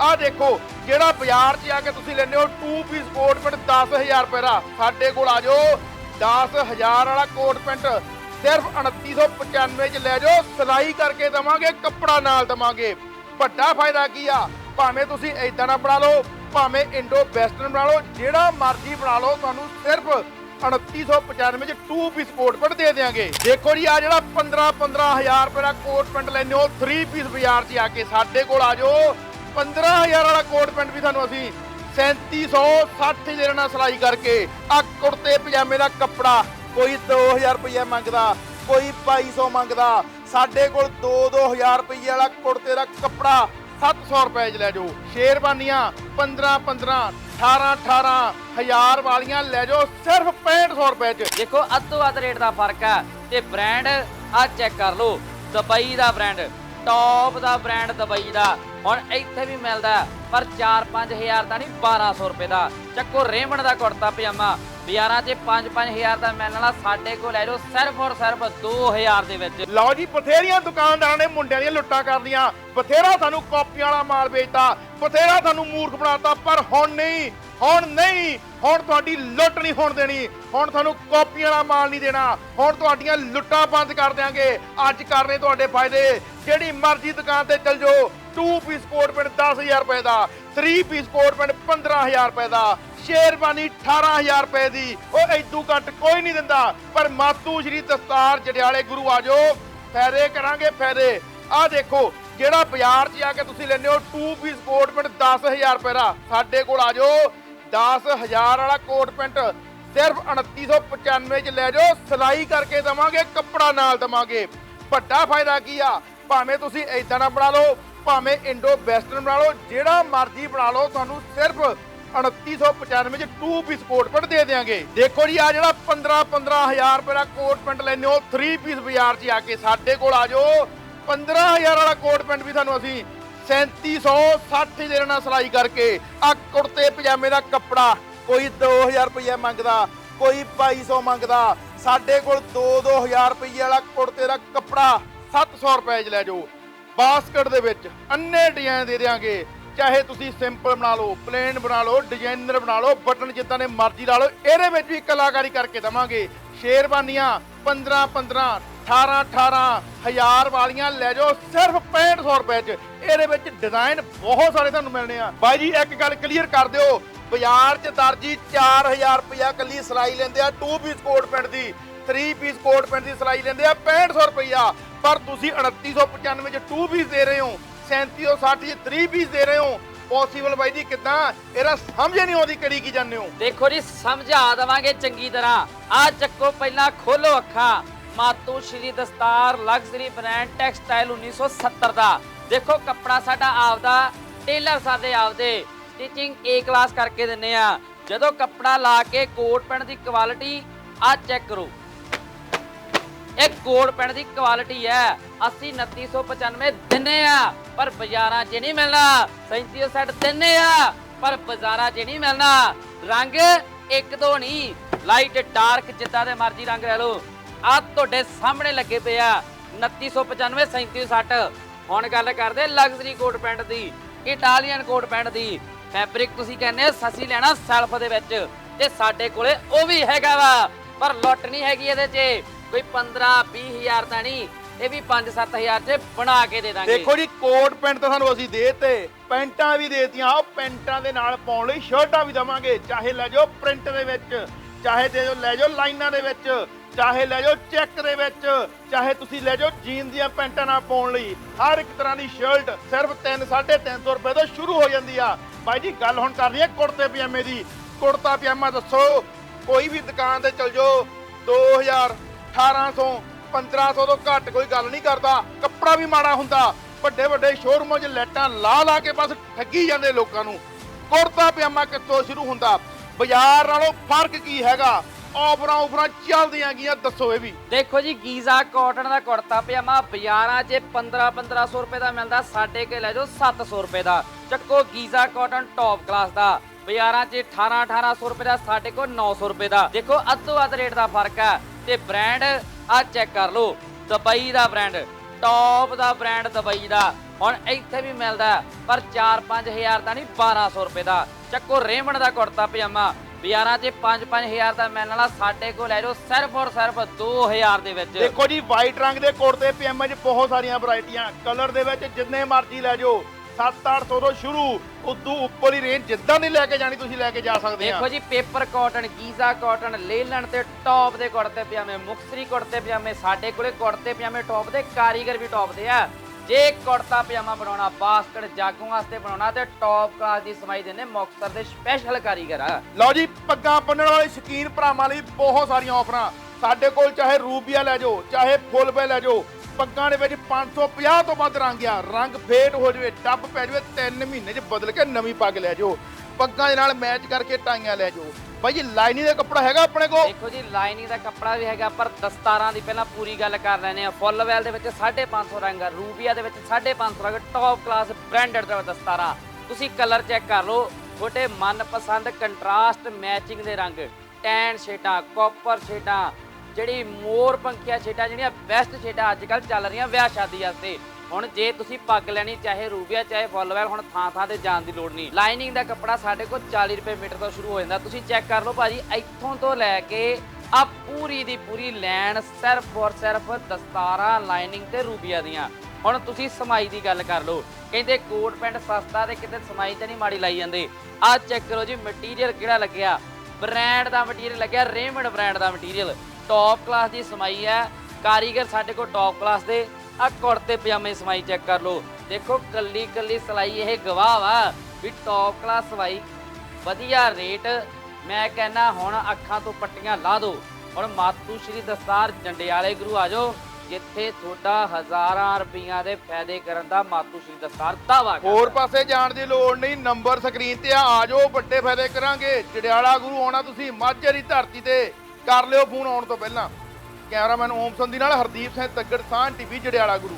ਆਹ ਦੇਖੋ, ਜਿਹੜਾ ਬਾਜ਼ਾਰ 'ਚ ਆ ਕੇ ਤੁਸੀਂ ਲੈਂਦੇ ਹੋ 2 ਪੀਸ ਕੋਟ ਪੈਂਟ 10000 ਰੁਪਏ ਦਾ। ਸਾਡੇ ਕੋਲ ਆ ਜਾਓ 10000 ਵਾਲਾ ਕੋਟ ਪੈਂਟ ਸਿਰਫ 2995 ਚ ਲੈ ਜਾਓ, ਸਿਲਾਈ ਕਰਕੇ ਦਵਾਂਗੇ, ਕੱਪੜਾ ਨਾਲ ਦਵਾਂਗੇ। ਵੱਡਾ ਫਾਇਦਾ ਕੀ ਆ? ਭਾਵੇਂ ਤੁਸੀਂ ਇਦਾਂ ਦਾ ਬਣਾ ਲਓ, ਭਾਵੇਂ ਇੰਡੋ ਵੈਸਟਰਨ ਬਣਾ ਲਓ, ਜਿਹੜਾ ਮਰਜ਼ੀ ਬਣਾ ਲਓ, ਤੁਹਾਨੂੰ ਸਿਰਫ 2995 ਚ 2 ਪੀਸ ਕੋਟ ਪੈਂਟ ਦੇ ਦੇਾਂਗੇ ਦੇਖੋ ਜੀ ਆ ਜਿਹੜਾ 15 15000 ਰੁਪਏ ਦਾ ਕੋਟ ਪੈਂਟ ਲੈਂਦੇ ਹੋ 3 ਪੀਸ ਬਾਜ਼ਾਰ 'ਚ ਆ ਕੇ ਸਾਡੇ ਕੋਲ ਆ ਜਾਓ 15000 ਵਾਲਾ ਕੋਟ ਪੈਂਟ ਵੀ ਤੁਹਾਨੂੰ ਅਸੀਂ 3760 ਦੇ ਨਾਲ ਸਿਲਾਈ ਕਰਕੇ ਆ ਕੁੜਤੇ, ਪਜਾਮੇ ਦਾ ਕੱਪੜਾ ਕੋਈ 2000 ਰੁਪਏ ਮੰਗਦਾ, ਕੋਈ 2200 ਮੰਗਦਾ, ਸਾਡੇ ਕੋਲ 2-2000 ਰੁਪਏ ਵਾਲਾ ਕੁੜਤੇ ਦਾ ਕੱਪੜਾ 700 ਰੁਪਏ 'ਚ ਲੈ ਜਾਓ। ਸ਼ੇਰਬਾਨੀਆਂ 15-15 18-18 ਹਜ਼ਾਰ ਵਾਲੀਆਂ ਲੈ ਜਾਓ ਸਿਰਫ 6500 ਰੁਪਏ 'ਚ। ਦੇਖੋ, ਅੱਧ ਤੋਂ ਅੱਧ ਰੇਟ ਦਾ ਫ਼ਰਕ ਹੈ ਤੇ ਬ੍ਰਾਂਡ ਆ ਚੈੱਕ ਕਰ ਲਓ, ਦੁਬਈ ਦਾ ਬ੍ਰਾਂਡ ਟੌਪ ਦਾ ਬ੍ਰਾਂਡ ਦੁਬਈ ਦਾ। ਹੁਣ ਇੱਥੇ ਵੀ ਮਿਲਦਾ ਪਰ 4-5000 ਦਾ ਨਹੀਂ 1200 ਰੁਪਏ ਦਾ। ਚੱਕੋ ਰੇਮੰਡ ਦਾ ਕੁੜਤਾ ਪਜਾਮਾ। ਬਾਜ਼ਾਰਾਂ 'ਚ 5-5000 ਦਾ ਮਿਲਣ ਵਾਲਾ ਸਾਡੇ ਕੋਲ ਲੈ ਜਾਓ, ਸਿਰਫ ਔਰ ਸਿਰਫ 2000 ਦੇ ਵਿੱਚ। ਲਓ ਜੀ, ਬਥੇਰੀਆਂ ਦੁਕਾਨਦਾਰਾਂ ਨੇ ਮੁੰਡਿਆਂ ਦੀਆਂ ਲੁੱਟਾਂ ਕਰਦੀਆਂ ਬਥੇਰਾ ਸਾਨੂੰ ਕਾਪੀਆਂ ਵਾਲਾ ਮਾਲ ਵੇਚਤਾ, ਬਥੇਰਾ ਤੁਹਾਨੂੰ ਮੂਰਖ ਬਣਾਤਾ, ਪਰ ਹੁਣ ਨਹੀਂ। ਹੁਣ ਨਹੀਂ, ਹੁਣ ਤੁਹਾਡੀ ਲੁੱਟ ਨਹੀਂ ਹੋਣ ਦੇਣੀ। ਹੁਣ ਤੁਹਾਨੂੰ ਕਾਪੀਆਂ ਵਾਲਾ ਮਾਲ ਨਹੀਂ ਦੇਣਾ। ਹੁਣ ਤੁਹਾਡੀਆਂ ਲੁੱਟਾਂ ਬੰਦ ਕਰ ਦਿਆਂਗੇ। ਅੱਜ ਕਰਨੇ ਤੁਹਾਡੇ ਫਾਇਦੇ। ਜਿਹੜੀ ਮਰਜ਼ੀ ਦੁਕਾਨ ਤੇ ਚਲ ਜਾਓ 2 ਪੀਸ ਕੋਟ ਪੈਂਟ 10000 ਰੁਪਏ ਦਾ 3 ਪੀਸ ਕੋਟ ਪੈਂਟ 15000 ਰੁਪਏ ਦਾ, ਸ਼ੇਰਵਾਨੀ 18000 ਰੁਪਏ ਦੀ। ਉਹ ਐਦੂ ਘੱਟ ਕੋਈ ਨਹੀਂ ਦਿੰਦਾ। ਪਰ ਮਾਤੂ ਸ਼੍ਰੀ ਦਸਤਾਰ ਜੜਿਆਲੇ ਗੁਰੂ ਆ ਜਾਓ। ਫਾਇਦੇ ਕਰਾਂਗੇ ਫਾਇਦੇ। ਆਹ ਦੇਖੋ, ਜਿਹੜਾ ਬਾਜ਼ਾਰ 'ਚ ਆ ਕੇ ਤੁਸੀਂ ਲੈਂਦੇ ਹੋ 2 ਪੀਸ ਕੋਟ ਪੈਂਟ 10000 ਰੁਪਏ ਦਾ, ਸਾਡੇ ਕੋਲ ਆ ਜਾਓ। 10000 ਵਾਲਾ ਕੋਟ ਪੈਂਟ ਸਿਰਫ 2995 ਚ ਲੈ ਜਾਓ। ਸਿਲਾਈ ਕਰਕੇ ਦਵਾਂਗੇ, ਕੱਪੜਾ ਨਾਲ ਦਵਾਂਗੇ। ਵੱਡਾ ਫਾਇਦਾ ਕੀ ਆ? ਭਾਵੇਂ ਤੁਸੀਂ ਇਦਾਂ ਦਾ ਬਣਾ ਲਓ, ਭਾਵੇਂ ਇੰਡੋ ਵੈਸਟਰਨ ਬਣਾ ਲਓ, ਜਿਹੜਾ ਮਰਜ਼ੀ ਬਣਾ ਲਓ, ਤੁਹਾਨੂੰ ਸਿਰਫ 2995 ਚ 2 ਪੀਸ ਕੋਟ ਪੈਂਟ ਦੇ ਦੇਾਂਗੇ ਦੇਖੋ ਜੀ ਆ ਜਿਹੜਾ 15 15000 ਰੁਪਏ ਦਾ ਕੋਟ ਪੈਂਟ ਲੈਂਦੇ ਹੋ 3 ਪੀਸ ਬਾਜ਼ਾਰ 'ਚ ਆ ਕੇ ਸਾਡੇ ਕੋਲ ਆ ਜਾਓ। 15000 ਵਾਲਾ ਕੋਟ ਪੈਂਟ ਵੀ ਤੁਹਾਨੂੰ ਅਸੀਂ 3760 ਦੇ ਨਾਲ ਸਿਲਾਈ ਕਰਕੇ ਆ ਕੁੜਤੇ, ਪਜਾਮੇ ਦਾ ਕੱਪੜਾ ਕੋਈ 2000 ਰੁਪਏ ਮੰਗਦਾ, ਕੋਈ 2200 ਮੰਗਦਾ। ਸਾਡੇ ਕੋਲ 2-2000 ਰੁਪਏ ਵਾਲਾ ਕੁੜਤੇ ਦਾ ਕੱਪੜਾ 700 ਰੁਪਏ 'ਚ ਲੈ ਜਾਓ। ਬਾਸਕਟ ਦੇ ਵਿੱਚ ਅੰਨੇ ਡਿਜ਼ਾਈਨ ਦੇ ਦਿਆਂਗੇ। ਚਾਹੇ ਤੁਸੀਂ ਸਿੰਪਲ ਬਣਾ ਲਓ, ਪਲੇਨ ਬਣਾ ਲਓ, ਡਿਜ਼ਾਈਨਰ ਬਣਾ ਲਓ, ਬਟਨ ਜਿੱਦਾਂ ਦੇ ਮਰਜ਼ੀ ਲਾ ਲਓ, ਇਹਦੇ ਵਿੱਚ ਵੀ ਕਲਾਕਾਰੀ ਕਰਕੇ ਦਵਾਂਗੇ। ਸ਼ੇਰਵਾਨੀਆਂ 15 15 18 18 ਹਜ਼ਾਰ ਵਾਲੀਆਂ ਲੈ ਜਾਓ ਸਿਰਫ 6500 ਰੁਪਏ 'ਚ। ਇਹਦੇ ਵਿੱਚ ਡਿਜ਼ਾਈਨ ਬਹੁਤ ਸਾਰੇ ਤੁਹਾਨੂੰ ਮਿਲਣੇ ਆ। ਬਾਈ ਜੀ, ਇੱਕ ਗੱਲ ਕਲੀਅਰ ਕਰ ਦਿਓ। ਬਾਜ਼ਾਰ 'ਚ ਦਰਜੀ 4000 ਰੁਪਇਆ ਕੱਲੀ ਸਿਲਾਈ ਲੈਂਦੇ ਆ 2 ਪੀਸ ਕੋਟ ਪੈਂਟ ਦੀ 3 ਪੀਸ ਕੋਟ ਪੈਂਟ ਦੀ ਸਿਲਾਈ ਲੈਂਦੇ ਆ 6500 ਰੁਪਇਆ। ਪਰ ਤੁਸੀਂ 2995 ਚ 2 ਪੀਸ ਦੇ ਰਹੇ ਹੋ 3760 ਚ 3 ਪੀਸ ਦੇ ਰਹੇ ਹੋ। ਪੋਸੀਬਲ ਬਾਈ ਜੀ, ਕਿਦਾਂ? ਇਹਦਾ ਸਮਝ ਨਹੀਂ ਆਉਂਦੀ ਕਰੀ ਕੀ ਜਾਂਦੇ ਹੋ। ਦੇਖੋ ਜੀ, ਸਮਝਾ ਦਵਾਂਗੇ ਚੰਗੀ ਤਰ੍ਹਾਂ। ਆ ਚੱਕੋ ਪਹਿਲਾਂ, ਖੋਲੋ ਅੱਖਾਂ। ਮਾਤੂ ਸ਼੍ਰੀ ਦਸਤਾਰ ਲਗਜ਼ਰੀ ਬ੍ਰਾਂਡ ਟੈਕਸਟਾਈਲ 1970 ਦਾ। ਦੇਖੋ ਕੱਪੜਾ ਸਾਡਾ ਆਪਦਾ, ਟੇਲਰ ਸਾਡੇ ਆਪਦੇ। ਸਟਿਚਿੰਗ ਏ ਕਲਾਸ ਕਰਕੇ ਦਿੰਨੇ ਆ। ਜਦੋਂ ਕੱਪੜਾ ਲਾ ਕੇ ਕੋਟ ਪੈਂਟ ਦੀ ਕੁਆਲਿਟੀ ਆ ਚੈੱਕ ਕਰੋ। ਇਹ ਕੋਟ ਪੈਂਟ ਦੀ ਕੁਆਲਿਟੀ ਹੈ। 80 2995 ਦਿੰਨੇ ਆ, ਪਰ ਬਾਜ਼ਾਰਾਂ 'ਚ ਨਹੀਂ ਮਿਲਣਾ। 37 ਸੈੱਟ ਦਿੰਨੇ ਆ, ਪਰ ਬਾਜ਼ਾਰਾਂ 'ਚ ਨਹੀਂ ਮਿਲਣਾ। ਰੰਗ ਇੱਕ ਦੋ ਨਹੀਂ ਲਾਈਟ ਡਾਰਕ ਜਿੱਦਾਂ ਦੇ ਮਰਜ਼ੀ ਰੰਗ ਲੈ ਲਓ। ਆ ਤੁਹਾਡੇ ਸਾਹਮਣੇ ਲੱਗੇ ਪਏ ਆ 2995 3760 ਹੁਣ ਗੱਲ ਕਰਦੇ ਲਗਜ਼ਰੀ ਕੋਟ ਪੈਂਟ ਦੀ, ਇਟਾਲੀਅਨ ਕੋਟ ਪੈਂਟ ਦੀ। ਫੈਬਰਿਕ ਤੁਸੀਂ ਕਹਿੰਦੇ ਸਸੀ ਲੈਣਾ ਸੈਲਫ ਦੇ ਵਿੱਚ, ਤੇ ਸਾਡੇ ਕੋਲੇ ਉਹ ਵੀ ਹੈਗਾ ਵਾ, ਪਰ ਲੁੱਟ ਨਹੀਂ ਹੈਗੀ ਇਹਦੇ 'ਚ। ਕੋਈ 15 20000 ਤਾਂ ਨਹੀਂ, ਇਹ ਵੀ 5-7000 'ਚ ਬਣਾ ਕੇ ਦੇ ਦਾਂਗੇ। ਦੇਖੋ ਜੀ, ਕੋਟ ਪੈਂਟ ਤਾਂ ਸਾਨੂੰ ਅਸੀਂ ਦੇ ਤੇ ਪੈਂਟਾਂ ਵੀ ਦੇਤੀਆਂ, ਉਹ ਪੈਂਟਾਂ ਦੇ ਨਾਲ ਪਾਉਣ ਲਈ ਸ਼ਰਟਾਂ ਵੀ ਦਵਾਂਗੇ, ਚਾਹੇ ਲੈ ਜਾਓ ਪ੍ਰਿੰਟ ਦੇ ਵਿੱਚ। ਚਾਹੇ ਦੇ ਲੈ ਜਾਓ ਲਾਈਨਾਂ ਦੇ ਵਿੱਚ, ਚਾਹੇ ਲੈ ਜਾਓ ਚੈੱਕ ਦੇ ਵਿੱਚ, ਚਾਹੇ ਤੁਸੀਂ ਲੈ ਜਾਓ ਜੀਨ ਦੀਆਂ ਪੈਂਟਾਂ ਨਾਲ ਪਾਉਣ ਲਈ, ਹਰ ਇੱਕ ਤਰ੍ਹਾਂ ਦੀ ਸ਼ਰਟ ਸਿਰਫ 3 350 ਰੁਪਏ ਤੋਂ ਸ਼ੁਰੂ ਹੋ ਜਾਂਦੀ ਆ। ਬਾਈ ਜੀ, ਗੱਲ ਹੁਣ ਕਰਨੀ ਹੈ ਕੁੜਤੇ ਪਜਾਮੇ ਦੀ। ਕੁੜਤਾ ਪਜਾਮਾ ਦੱਸੋ, ਕੋਈ ਵੀ ਦੁਕਾਨ ਤੇ ਚਲ ਜਾਓ 2000 1800 1500 ਤੋਂ ਘੱਟ ਕੋਈ ਗੱਲ ਨਹੀਂ ਕਰਦਾ। ਕੱਪੜਾ ਵੀ ਮਾੜਾ ਹੁੰਦਾ। ਵੱਡੇ ਵੱਡੇ ਸ਼ੋਰੂਮਾਂ 'ਚ ਲਾਈਟਾਂ ਲਾ ਲਾ ਕੇ ਬਸ ਠੱਗੀ ਜਾਂਦੇ ਲੋਕਾਂ ਨੂੰ। ਕੁੜਤਾ ਪਜਾਮਾ ਕਿੱਥੋਂ ਸ਼ੁਰੂ ਹੁੰਦਾ? ਬਾਜ਼ਾਰ ਨਾਲੋਂ ਫ਼ਰਕ ਕੀ ਹੈਗਾ? ਆਫਰਾਂ ਆਫਰਾਂ ਚੱਲਦੀਆਂ ਗੀਆਂ ਦੱਸੋ ਇਹ ਵੀ। ਦੇਖੋ ਜੀ ਗੀਜ਼ਾ ਕਾਟਨ ਦਾ ਕੁੜਤਾ ਪਜਾਮਾ ਬਾਜ਼ਾਰਾਂ 'ਚ 15 1500 ਰੁਪਏ ਦਾ ਮਿਲਦਾ ਸਾਡੇ ਕੇ ਲੈ ਜਾਓ 700 ਰੁਪਏ ਦਾ। ਚੱਕੋ ਗੀਜ਼ਾ ਕਾਟਨ ਟੌਪ ਕਲਾਸ ਦਾ ਬਾਜ਼ਾਰਾਂ 'ਚ 18 1800 ਰੁਪਏ ਦਾ ਸਾਡੇ ਕੋਲ 900 ਰੁਪਏ ਦਾ। ਦੇਖੋ ਅੱਧੋ ਅੱਧ ਰੇਟ ਦਾ ਫ਼ਰਕ ਹੈ। ਤੇ ਬ੍ਰਾਂਡ ਆ ਚੈੱਕ ਕਰ ਲਓ ਦੁਬਈ ਦਾ ਬ੍ਰਾਂਡ ਟੌਪ ਦਾ ਬ੍ਰਾਂਡ ਦੁਬਈ ਦਾ। ਹੁਣ ਇੱਥੇ ਵੀ ਮਿਲਦਾ ਹੈ, ਪਰ 4-5000 ਦਾ ਨਹੀਂ 1200 ਰੁਪਏ ਦਾ। ਚੱਕੋ ਰੇਮੰਡ ਦਾ ਕੁੜਤਾ ਪਜਾਮਾ। ਬਾਜ਼ਾਰਾਂ 'ਚ 5-5000 ਦਾ ਮਿਲਣ ਵਾਲਾ ਸਾਡੇ ਕੋਲ ਲੈ ਜਾਓ ਸਿਰਫ ਔਰ ਸਿਰਫ 2000 ਦੇ ਵਿੱਚ। ਦੇਖੋ ਜੀ ਵਾਈਟ ਰੰਗ ਦੇ ਕੁੜਤੇ ਪਜਾਮੇ 'ਚ ਬਹੁਤ ਸਾਰੀਆਂ ਵੈਰਾਈਟੀਆਂ ਕਲਰ ਦੇ ਵਿੱਚ ਜਿੰਨੇ ਮਰਜ਼ੀ ਲੈ ਜਾਓ 7-800 ਤੋਂ ਸ਼ੁਰੂ ਉਦੋਂ ਉੱਪਰ ਹੀ ਰੇਂਜ ਜਿੱਦਾਂ ਦੀ ਲੈ ਕੇ ਜਾਣੀ ਤੁਸੀਂ ਲੈ ਕੇ ਜਾ ਸਕਦੇ ਆ। ਦੇਖੋ ਜੀ paper cotton Giza cotton linen ਤੇ ਟੌਪ ਦੇ ਕੁੜਤੇ ਪਜਾਮੇ ਮੁਕਤਸਰੀ ਕੁੜਤੇ ਪਜਾਮੇ ਸਾਡੇ ਕੋਲੇ ਕੁੜਤੇ ਪਜਾਮੇ ਟੌਪ ਦੇ ਕਾਰੀਗਰ ਵੀ ਟੌਪ ਦੇ ਆ। ਜੇ ਕੁੜਤਾ ਪਜਾਮਾ ਬਣਾਉਣਾ, ਬਾਸਕਟ ਜਾਗੂ ਵਾਸਤੇ ਬਣਾਉਣਾ, ਤੇ ਟੌਪ ਕਲਾਸ ਦੀ ਸਮਾਈ ਦਿੰਦੇ ਮੁਕਤਸਰ ਦੇ ਸਪੈਸ਼ਲ ਕਾਰੀਗਰ ਆ। ਲਓ ਜੀ, ਪੱਗਾਂ ਬੰਨਣ ਵਾਲੇ ਸ਼ਕੀਨ ਭਰਾਵਾਂ ਲਈ ਬਹੁਤ ਸਾਰੀਆਂ ਆਫਰਾਂ ਸਾਡੇ ਕੋਲ ਚਾਹੇ ਰੂਬੀਆ ਲੈ ਜਾਓ, ਚਾਹੇ ਫੁੱਲ ਪੇ ਲੈ ਜਾਓ, ਪੱਗਾਂ ਦੇ ਵਿੱਚ 550 ਤੋਂ ਵੱਧ ਰੰਗ ਆ। ਰੰਗ ਫੇਟ ਹੋ ਜਾਵੇ, ਟੱਬ ਪੈ ਜਾਵੇ 3 ਮਹੀਨੇ 'ਚ ਬਦਲ ਕੇ ਨਵੀਂ ਪੱਗ ਲੈ ਜਾਓ। ਪੱਗਾਂ ਦੇ ਨਾਲ ਮੈਚ ਕਰਕੇ ਟਾਈਆਂ ਲੈ ਜਾਓ। ਬਾਈ ਜੀ ਲਾਈਨਿੰਗ ਦਾ ਕੱਪੜਾ ਹੈਗਾ ਆਪਣੇ ਕੋਲ? ਦੇਖੋ ਜੀ ਲਾਈਨਿੰਗ ਦਾ ਕੱਪੜਾ ਵੀ ਹੈਗਾ, ਪਰ ਦਸਤਾਰਾਂ ਦੀ ਪਹਿਲਾਂ ਪੂਰੀ ਗੱਲ ਕਰ ਲੈਨੇ ਆ ਫੁੱਲ ਵੈਲ ਦੇ ਵਿੱਚ 550 ਰੰਗ ਆ, ਰੂਬੀਆ ਦੇ ਵਿੱਚ 550 ਰੰਗ ਟੌਪ ਕਲਾਸ ਬ੍ਰਾਂਡਡ ਦਸਤਾਰਾਂ। ਤੁਸੀਂ ਕਲਰ ਚੈੱਕ ਕਰ ਲਓ, ਤੁਹਾਡੇ ਮਨਪਸੰਦ ਕੰਟਰਾਸਟ ਮੈਚਿੰਗ ਦੇ ਰੰਗ ਟੈਨ ਸ਼ੇਡਾਂ ਕਾਪਰ ਸ਼ੇਡਾਂ ਜਿਹੜੀ ਮੋਰ ਪੰਖੀਆ ਸ਼ੇਡਾਂ ਜਿਹੜੀਆਂ ਬੈਸਟ ਸ਼ੇਡਾਂ ਅੱਜ ਕੱਲ ਚੱਲ ਰਹੀਆਂ ਵਿਆਹ ਸ਼ਾਦੀ ਵਾਸਤੇ। ਹੁਣ ਜੇ ਤੁਸੀਂ ਪੱਗ ਲੈਣੀ, ਚਾਹੇ ਰੂਬੀਆ, ਚਾਹੇ ਫੁੱਲਵੈਲ, ਹੁਣ ਥਾਂ ਥਾਂ ਤੇ ਜਾਣ ਦੀ ਲੋੜ ਨਹੀਂ। ਲਾਈਨਿੰਗ ਦਾ ਕੱਪੜਾ ਸਾਡੇ ਕੋਲ 40 ਰੁਪਏ ਮੀਟਰ ਤੋਂ ਸ਼ੁਰੂ ਹੋ ਜਾਂਦਾ। ਤੁਸੀਂ ਚੈੱਕ ਕਰ ਲਓ ਭਾਜੀ, ਇੱਥੋਂ ਤੋਂ ਲੈ ਕੇ ਆ ਪੂਰੀ ਦੀ ਪੂਰੀ ਲੈਣ ਸਿਰਫ ਔਰ ਸਿਰਫ ਦਸਤਾਰਾਂ ਲਾਈਨਿੰਗ ਤੇ ਰੂਬੀਆ ਦੀਆਂ। ਹੁਣ ਤੁਸੀਂ ਸਮਾਈ ਦੀ ਗੱਲ ਕਰ ਲਓ। ਕਹਿੰਦੇ ਕੋਟ ਪੈਂਟ ਸਸਤਾ ਤੇ ਕਿਤੇ ਸਮਾਈ ਤੇ ਨਹੀਂ ਮਾੜੀ ਲਾਈ ਜਾਂਦੇ। ਆ ਚੈੱਕ ਕਰੋ ਜੀ ਮਟੀਰੀਅਲ ਕਿਹੜਾ ਲੱਗਿਆ? ਬ੍ਰਾਂਡ ਦਾ ਮਟੀਰੀਅਲ ਲੱਗਿਆ ਰੇਮੰਡ ਬ੍ਰਾਂਡ ਦਾ ਮਟੀਰੀਅਲ ਟੌਪ ਕਲਾਸ ਦੀ ਸਮਾਈ ਹੈ। ਕਾਰੀਗਰ ਸਾਡੇ ਕੋਲ ਟੌਪ ਕਲਾਸ ਦੇ। ਆ ਕੁੜਤੇ ਪਜਾਮੇ ਸਮਾਈ ਚੈੱਕ ਕਰ ਲਓ। ਦੇਖੋ ਕੱਲੀ ਕੱਲੀ ਸਲਾਈ ਇਹ ਗਵਾਹ ਵਾ ਵੀ ਟੌਪ ਕਲਾਸ ਸਵਾਈ। ਵਧੀਆ ਰੇਟ। ਮੈਂ ਕਹਿੰਦਾ ਹੁਣ ਅੱਖਾਂ ਤੋਂ ਪੱਟੀਆਂ ਲਾ ਦਿਓ ਹੁਣ ਮਾਤੂ ਸ਼੍ਰੀ ਦਸਤਾਰ ਜੰਡਿਆਲੇ ਗੁਰੂ ਆ ਜਾਓ, ਜਿੱਥੇ ਤੁਹਾਡਾ ਹਜ਼ਾਰਾਂ ਰੁਪਈਆ ਦੇ ਫਾਇਦੇ ਕਰਨ ਦਾ ਮਾਤੂ ਸ਼੍ਰੀ ਦਸਤਾਰ ਦਾਵਾ ਕਰਦਾ। ਹੋਰ ਪਾਸੇ ਜਾਣ ਦੀ ਲੋੜ ਨਹੀਂ, ਨੰਬਰ ਸਕਰੀਨ ਤੇ ਆ ਆ ਜਾਓ, ਵੱਡੇ ਫਾਇਦੇ ਕਰਾਂਗੇ। ਜੰਡਿਆਲਾ ਗੁਰੂ ਆਉਣਾ ਤੁਸੀਂ ਮਾਝੇ ਦੀ ਧਰਤੀ ਤੇ। ਕਰ ਲਿਓ ਫੋਨ ਆਉਣ ਤੋਂ ਪਹਿਲਾਂ। ਕੈਮਰਾਮੈਨ ਓਮ ਸੰਧੀ ਨਾਲ ਹਰਦੀਪ ਸਿੰਘ ਤੱਗੜ ਸਾਹ ਟੀਵੀ ਜੜਿਆਲਾ ਗੁਰੂ।